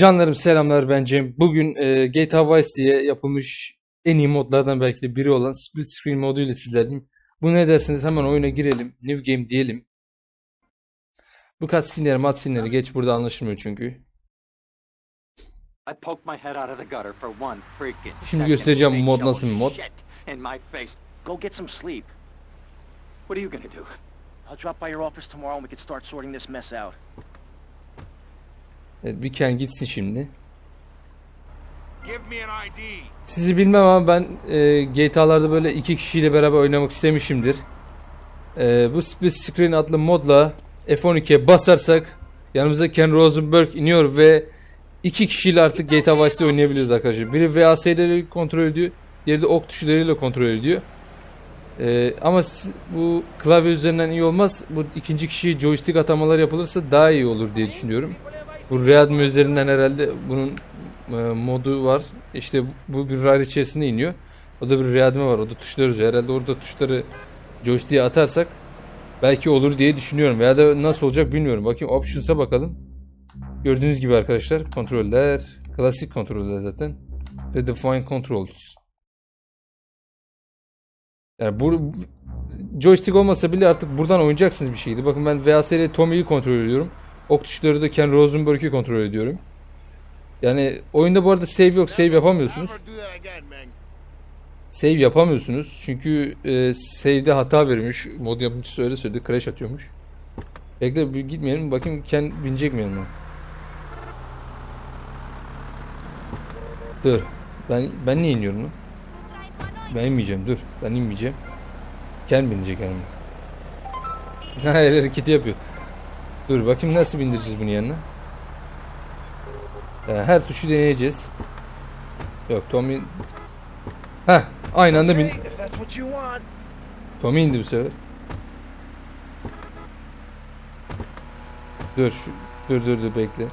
Canlarım selamlar ben Cem. Bugün e, GTA Vice diye yapılmış en iyi modlardan belki de biri olan Split Screen modu ile sizlerleyim. Bu ne derseniz hemen oyuna girelim. New Game diyelim. Bu cutscene'leri matscene'leri geç burada anlaşılmıyor çünkü. Şimdi göstereceğim bu mod nasıl bir mod. Go get some sleep. What are you gonna do? I'll drop by your office tomorrow and we can start sorting this mess out. Evet, bir Ken gitsin şimdi. Sizi bilmem ama ben e, GTA'larda böyle iki kişiyle beraber oynamak istemişimdir. E, bu Split Screen adlı modla F12'ye basarsak yanımıza Ken Rosenberg iniyor ve iki kişiyle artık GTA Vice'de oynayabiliyoruz arkadaşlar. Biri VAS'leri kontrol ediyor, diğeri de ok tuşlarıyla kontrol ediyor. E, ama bu klavye üzerinden iyi olmaz. Bu ikinci kişiye joystick atamalar yapılırsa daha iyi olur diye düşünüyorum. Bu Readme üzerinden herhalde bunun e, modu var. İşte bu bir RAR içerisinde iniyor. O da bir readme var. O da tuşları üzerinde. Herhalde orada tuşları joystick'e atarsak belki olur diye düşünüyorum. Veya da nasıl olacak bilmiyorum. Bakayım options'a bakalım. Gördüğünüz gibi arkadaşlar kontroller. Klasik kontroller zaten. Redefine controls. Yani bu joystick olmasa bile artık buradan oynayacaksınız bir şeydi. Bakın ben VAS ile Tommy'yi kontrol ediyorum. Ok tuşları da Ken Rosenberg'i kontrol ediyorum. Yani oyunda bu arada save yok. Save yapamıyorsunuz. Save yapamıyorsunuz. Çünkü e, save'de hata vermiş. Mod yapımcısı öyle söyledi. Crash atıyormuş. Bekle bir gitmeyelim. Bakayım Ken binecek mi yanına? Dur. Ben ben niye iniyorum lan? Ben inmeyeceğim. Dur. Ben inmeyeceğim. Ken binecek yanıma. Her hareketi yapıyor. Dur bakayım nasıl bindireceğiz bunu yanına. Ee, her tuşu deneyeceğiz. Yok Tommy... Heh aynı anda bin... Tommy indi bu sefer. Dur şu... Dur dur dur bekle.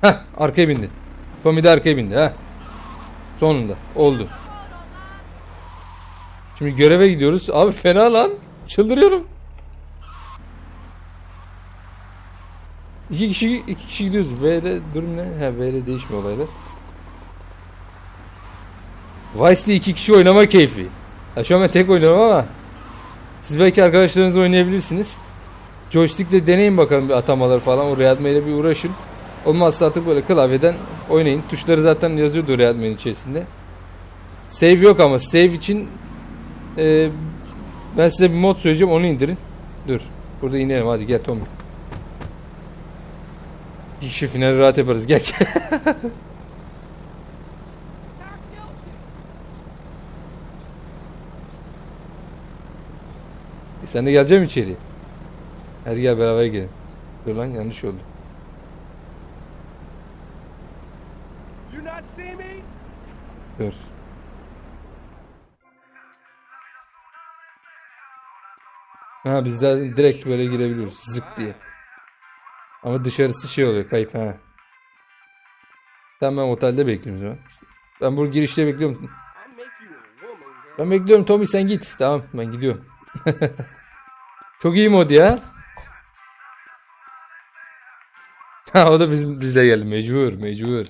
Heh arkaya bindi. Tommy de arkaya bindi ha. Sonunda oldu. Şimdi göreve gidiyoruz. Abi fena lan. Çıldırıyorum. İki kişi iki kişi gidiyoruz. V'de durum ne? Ha V'de değişmiyor olaylar. Vice'de iki kişi oynama keyfi. Ya şu an ben tek oynuyorum ama siz belki arkadaşlarınızla oynayabilirsiniz. Joystick'le deneyin bakalım bir atamaları falan. O Readme ile bir uğraşın. Olmazsa artık böyle klavyeden oynayın. Tuşları zaten yazıyordu Readme'nin içerisinde. Save yok ama save için e, ben size bir mod söyleyeceğim onu indirin. Dur. Burada inelim hadi gel Tommy. Bir kişi finali rahat yaparız gel. E sen de geleceksin mi içeri? Hadi gel beraber gidelim. Dur lan yanlış oldu. Dur. Ha biz de direkt böyle girebiliyoruz. Zık diye. Ama dışarısı şey oluyor kayıp ha. Tamam ben otelde bekliyorum zaman. Ben bu girişte bekliyorum. Ben bekliyorum Tommy sen git. Tamam ben gidiyorum. Çok iyi mod ya. Ha o da biz, bizle geldi. Mecbur, mecbur.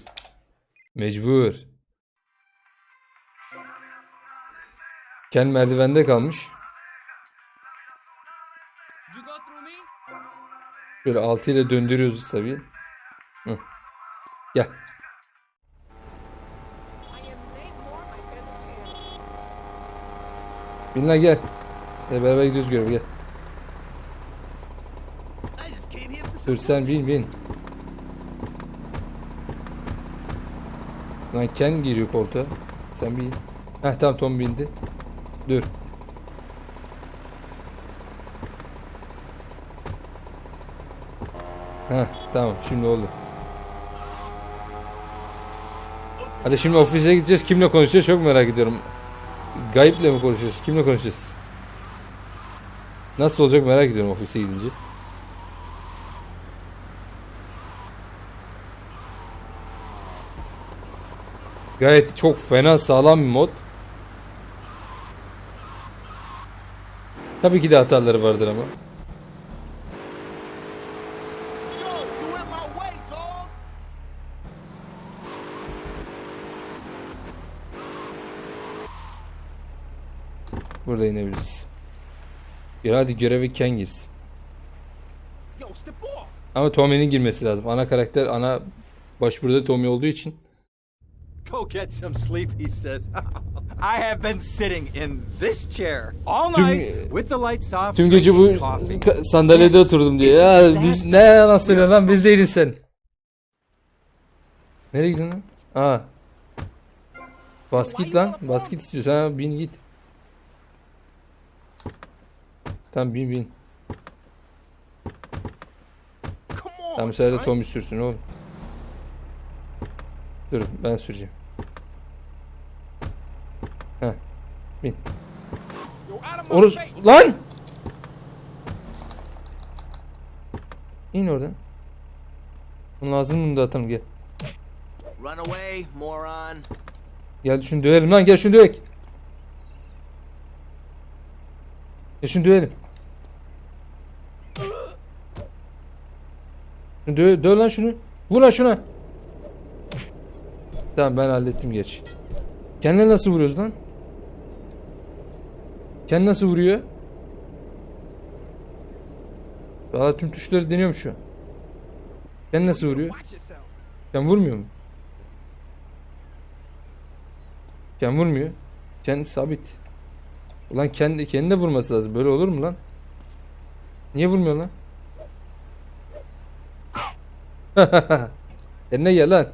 Mecbur. Ken merdivende kalmış. Böyle altı ile döndürüyoruz tabii. Gel. Bin lan gel. Gel beraber gidiyoruz göreve gel. Dur sen bin bin. Lan Ken giriyor koltuğa. Sen bin. Heh tamam Tom bindi. Dur. Heh tamam şimdi oldu. Hadi şimdi ofise gideceğiz. Kimle konuşacağız çok merak ediyorum. Gayip'le mi konuşacağız? Kimle konuşacağız? Nasıl olacak merak ediyorum ofise gidince. Gayet çok fena sağlam bir mod. Tabii ki de hataları vardır ama. Burada inebiliriz. Ya hadi görevi Ken girsin. Ama Tommy'nin girmesi lazım. Ana karakter, ana başvuruda Tommy olduğu için. Go get some sleep, he says. I have been sitting in this chair all Tüm- night with the lights off. Tüm gece bu sandalyede oturdum a Ya biz ne yalan söylüyorsun lan bizdeydin sen. Nereye gidiyorsun lan? Aa. Bas git lan. Bas git istiyorsan bin git. Tamam bin bin. Come on, Tamam sen de. Tommy sürsün oğlum. Dur ben süreceğim. Heh. Bin. Face. lan! İn oradan. Bunun ağzını da atalım gel. Run away, moron. Gel şunu dövelim lan gel şunu dövek. Gel şunu dövelim. Dö döv lan şunu. Vur lan şuna. Tamam ben hallettim geç. Kendine nasıl vuruyoruz lan? Kendi nasıl vuruyor? Valla tüm tuşları deniyorum şu an. Nasıl vuruyor? Ken vurmuyor mu? Ken vurmuyor. Ken sabit. Ulan kendi kendi de vurması lazım. Böyle olur mu lan? Niye vurmuyor lan? Eline gel lan.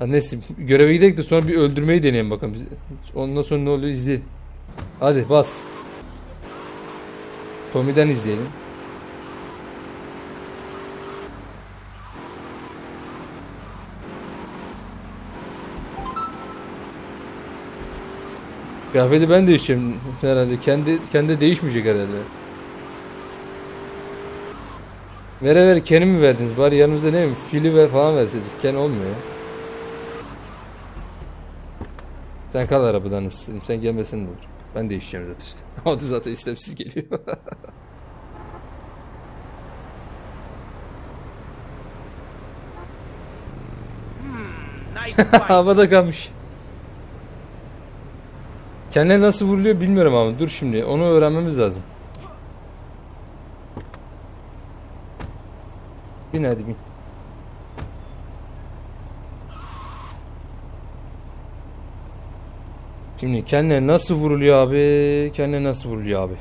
Annesi göreve gidelim de sonra bir öldürmeyi deneyelim bakalım. Biz, ondan sonra ne oluyor izleyelim. Hadi bas. Tommy'den izleyelim. Kıyafeti ben değişeceğim herhalde. Kendi kendi değişmeyecek herhalde. Vere vere Ken'i mi verdiniz? Bari yanımıza ne bileyim fili ver falan verseydiniz. Ken olmuyor. Sen kal arabadan istedim. Sen gelmesen de olur. Ben değişeceğim zaten işte. O da zaten istemsiz geliyor. Havada kalmış. Kendine nasıl vuruluyor bilmiyorum ama dur şimdi onu öğrenmemiz lazım. Bin hadi bin. Şimdi kendine nasıl vuruluyor abi? Kendine nasıl vuruluyor abi?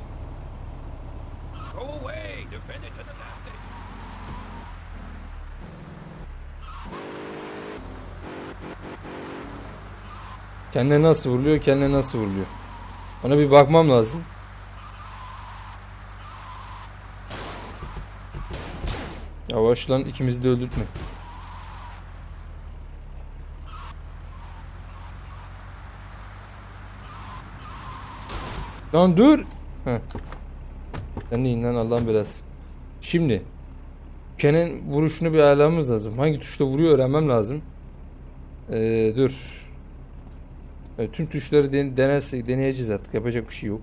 Kendine nasıl vuruluyor? Kendine nasıl vuruluyor? Ona bir bakmam lazım. Yavaş ikimizi de öldürtme. Lan dur. Heh. Sen de in lan Allah'ın belası. Şimdi Ken'in vuruşunu bir ayarlamamız lazım. Hangi tuşla vuruyor öğrenmem lazım. Ee, dur. Evet, tüm tuşları den denersek deneyeceğiz artık. Yapacak bir şey yok.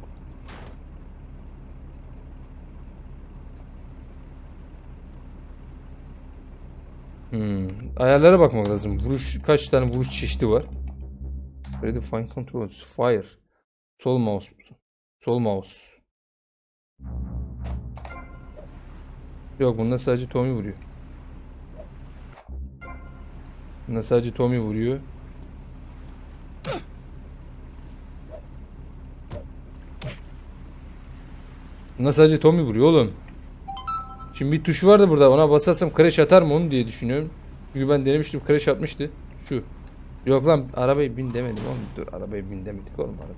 Hmm. Ayarlara bakmak lazım. Vuruş kaç tane vuruş çeşidi var? Ready fine controls. Fire. Sol mouse. Sol mouse. Yok bunda sadece Tommy vuruyor. Bunda sadece Tommy vuruyor. Bunda sadece Tommy vuruyor oğlum. Şimdi bir tuşu var da burada ona basarsam crash atar mı onu diye düşünüyorum. Çünkü ben denemiştim crash atmıştı. Şu. Yok lan arabayı bin demedim oğlum. Dur arabayı bin demedik oğlum araba.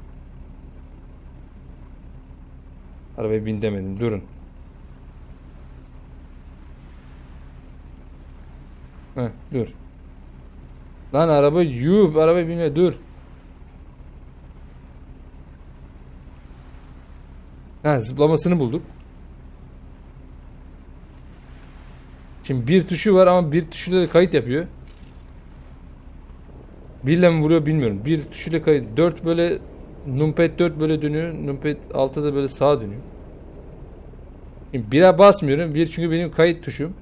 Arabayı bin demedim durun. Heh dur. Lan araba yuh arabayı binme dur. Ha zıplamasını bulduk. Şimdi bir tuşu var ama bir tuşuyla da kayıt yapıyor. Birle mi vuruyor bilmiyorum. Bir tuşuyla kayıt. 4 böyle numpad 4 böyle dönüyor. Numpad 6 da böyle sağa dönüyor. Şimdi 1'e basmıyorum. Bir çünkü benim kayıt tuşum.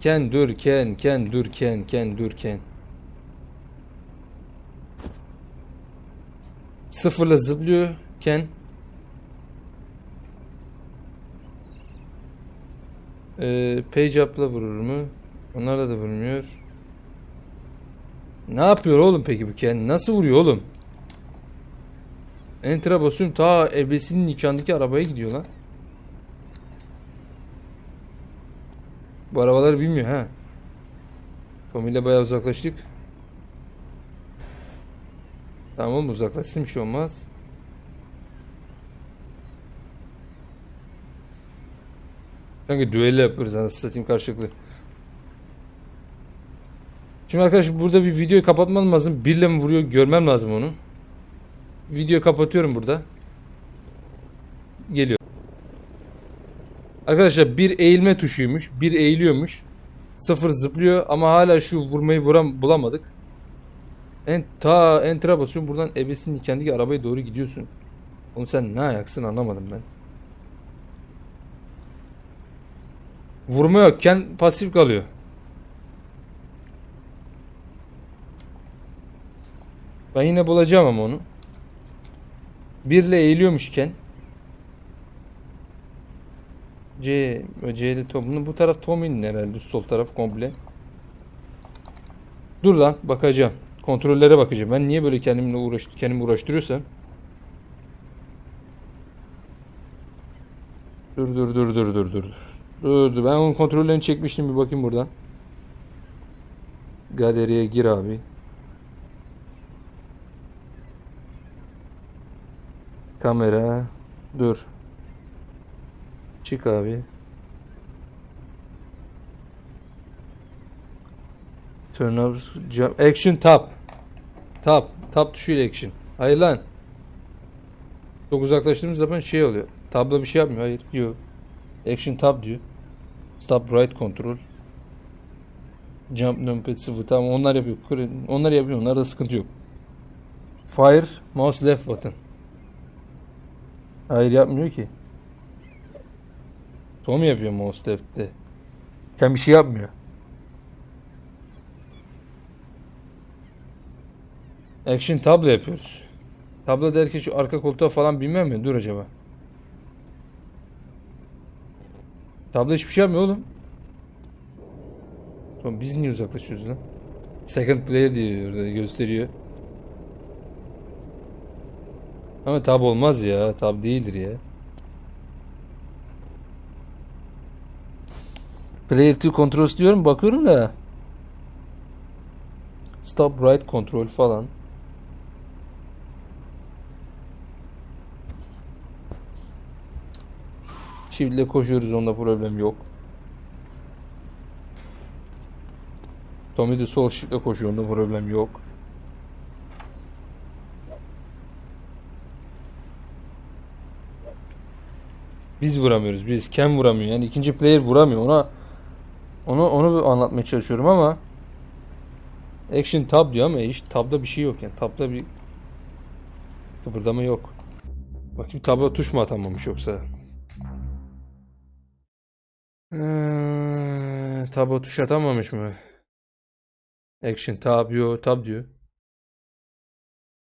Ken dur Ken Ken dur Ken Ken dur Ken. Sıfırla zıplıyor Ken. Ee, page up'la vurur mu? Onlarla da vurmuyor. Ne yapıyor oğlum peki bu Ken? Nasıl vuruyor oğlum? Enter'a basıyorum ta ebesinin nikahındaki arabaya gidiyor lan. Bu arabaları bilmiyor ha. İle bayağı uzaklaştık. Tamam oğlum uzaklaşsın bir şey olmaz. Kanka düello yapıyoruz anasını satayım karşılıklı. Şimdi arkadaşlar burada bir videoyu kapatmam lazım. Birle mi vuruyor görmem lazım onu. Videoyu kapatıyorum burada. Geliyor. Arkadaşlar bir eğilme tuşuymuş. Bir eğiliyormuş. Sıfır zıplıyor ama hala şu vurmayı vuram bulamadık. En, ta enter'a basıyorum buradan ebesinin nikahındaki arabaya doğru gidiyorsun. Oğlum sen ne ayaksın anlamadım ben. Vurma yokken pasif kalıyor. Ben yine bulacağım ama onu. Birle eğiliyormuşken. C, C'de Tom'un bu taraf Tommy'nin herhalde sol taraf komple. Dur lan bakacağım. Kontrollere bakacağım. Ben niye böyle kendimle uğraş kendimi uğraştırıyorsam. Dur dur dur dur dur dur. Dur dur ben onun kontrollerini çekmiştim bir bakayım buradan. Galeriye gir abi. Kamera. Dur. Çık abi. Turn up. Action tab. Tab. Tab tuşuyla action. Hayır lan. Çok uzaklaştığımız zaman şey oluyor. Tabla bir şey yapmıyor. Hayır. Yok. Action tab diyor. Stop right control. Jump numpad 0. Tamam onlar yapıyor. Onlar yapıyor. Onlarda sıkıntı yok. Fire. Mouse left button. Hayır yapmıyor ki. Tom yapıyor mouse left'te. Ken bir şey yapmıyor. Action tablo yapıyoruz. Tablo derken şu arka koltuğa falan binmem mi? Dur acaba. Tablo hiçbir şey yapmıyor oğlum. Tamam biz niye uzaklaşıyoruz lan? Second player diyor orada gösteriyor. Ama tab olmaz ya. Tab değildir ya. Player 2 controls diyorum bakıyorum da. Stop right control falan. Çiftle koşuyoruz onda problem yok. Tommy de sol şiftle koşuyor onda problem yok. Biz vuramıyoruz. Biz Ken vuramıyor. Yani ikinci player vuramıyor. Ona onu onu anlatmaya çalışıyorum ama Action tab diyor ama hiç tabda bir şey yok yani. Tabda bir kıpırdama yok. Bakayım tabla tuş mu atanmamış yoksa? Ee, tabla tuş atanmamış mı? Action tab yo tab diyor.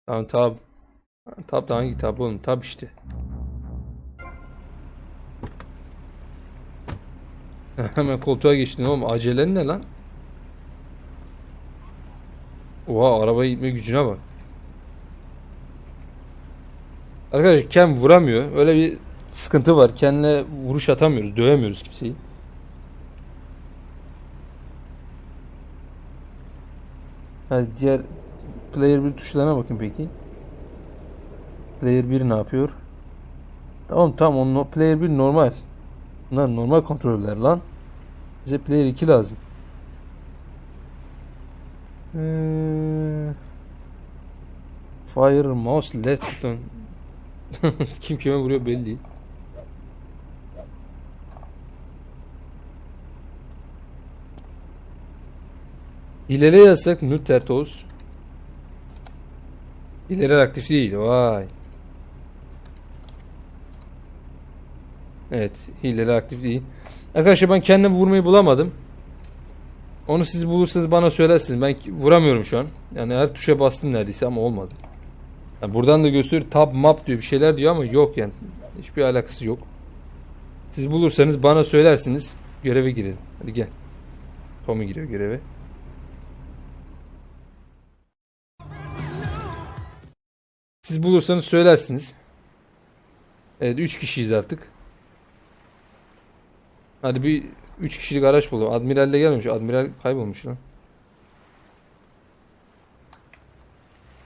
Tamam tab. Tab da hangi tab oğlum? Tab işte. Hemen koltuğa geçtin oğlum. Acelen ne lan? Oha arabayı itme gücüne bak. Arkadaşlar Ken vuramıyor. Öyle bir sıkıntı var. Ken'le vuruş atamıyoruz. Dövemiyoruz kimseyi. Hadi diğer player 1 tuşlarına bakın peki. Player 1 ne yapıyor? Tamam tamam o player 1 normal. Bunlar normal kontroller lan. Bize player 2 lazım. Ee, fire mouse left button. Kim kime vuruyor belli değil. İleri yazsak Nutter Toz. İleri aktif değil. Vay. Evet. Hileleri aktif değil. Arkadaşlar ben kendim vurmayı bulamadım. Onu siz bulursanız bana söylersiniz. Ben vuramıyorum şu an. Yani her tuşa bastım neredeyse ama olmadı. Yani buradan da gösteriyor tab map diyor bir şeyler diyor ama yok yani. Hiçbir alakası yok. Siz bulursanız bana söylersiniz. Göreve girelim. Hadi gel. Tommy giriyor göreve. Siz bulursanız söylersiniz. Evet 3 kişiyiz artık. Hadi bir 3 kişilik araç bulalım. Admiral de gelmemiş. Admiral kaybolmuş lan.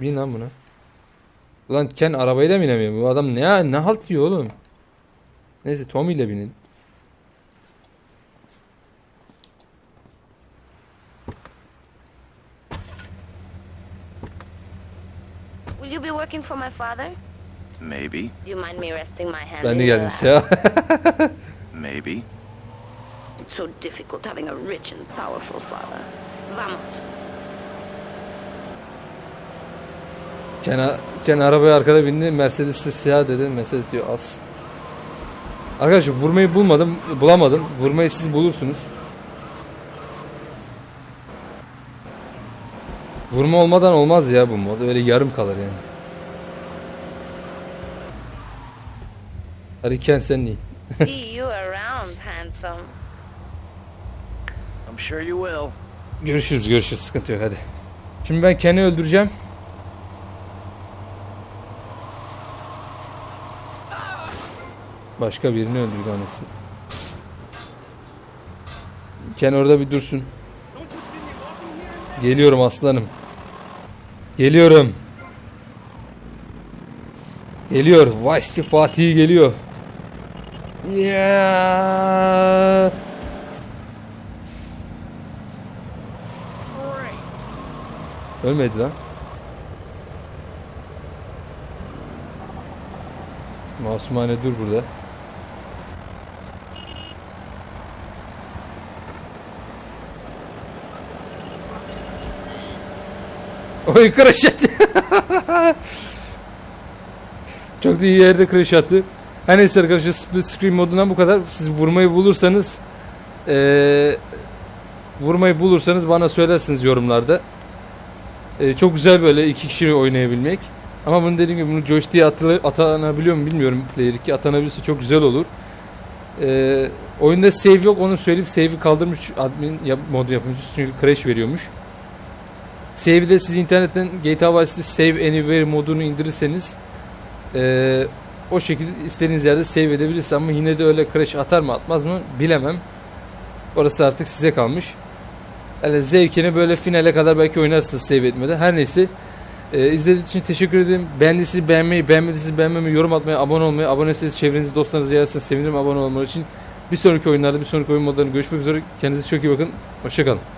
Bin lan buna. Ulan Ken arabayı da binemiyor. Bu adam ne ne halt yiyor oğlum. Neyse Tommy ile binin. Working for my father? Maybe. Do you mind me resting my hand Ben de geldim size. Maybe. It's so difficult having a rich and powerful father. Vamos. Ken, Ken arabaya arkada bindi. Mercedes'e siyah dedi. Mercedes diyor az. Arkadaşlar vurmayı bulmadım. Bulamadım. Vurmayı siz bulursunuz. Vurma olmadan olmaz ya bu mod. Öyle yarım kalır yani. Hadi Ken sen iyi. See you around, handsome. I'm sure you will. Görüşürüz görüşürüz sıkıntı yok hadi. Şimdi ben Ken'i öldüreceğim. Başka birini öldürdü anasını. Ken orada bir dursun. Geliyorum aslanım. Geliyorum. Geliyor. Vice Fatih geliyor. Yeah. Ölmedi lan. Masumane dur burada. Oy crash attı. Çok da iyi yerde crash attı. Her neyse arkadaşlar split screen modundan bu kadar. Siz vurmayı bulursanız eee vurmayı bulursanız bana söylersiniz yorumlarda. Ee, çok güzel böyle iki kişi oynayabilmek. Ama bunu dediğim gibi bunu joystick'e atanabiliyor mu bilmiyorum Player 2. Atanabilirse çok güzel olur. Ee, oyunda save yok onu söyleyip save'i kaldırmış admin yap, modu yapımcısı çünkü crash veriyormuş. Save'i de siz internetten GTA Vice'de Save Anywhere modunu indirirseniz ee, o şekilde istediğiniz yerde save edebilirsiniz ama yine de öyle crash atar mı atmaz mı bilemem. Orası artık size kalmış. Yani zevkini böyle finale kadar belki oynarsınız save etmede. Her neyse. Ee, izlediğiniz için teşekkür ederim. Beğendiyseniz beğenmeyi, beğenmediyseniz beğenmemeyi, yorum atmayı, abone olmayı, aboneyseniz çevrenizi, dostlarınızı yayarsanız sevinirim abone olmaları için. Bir sonraki oyunlarda, bir sonraki oyun modlarında görüşmek üzere. Kendinize çok iyi bakın. Hoşçakalın.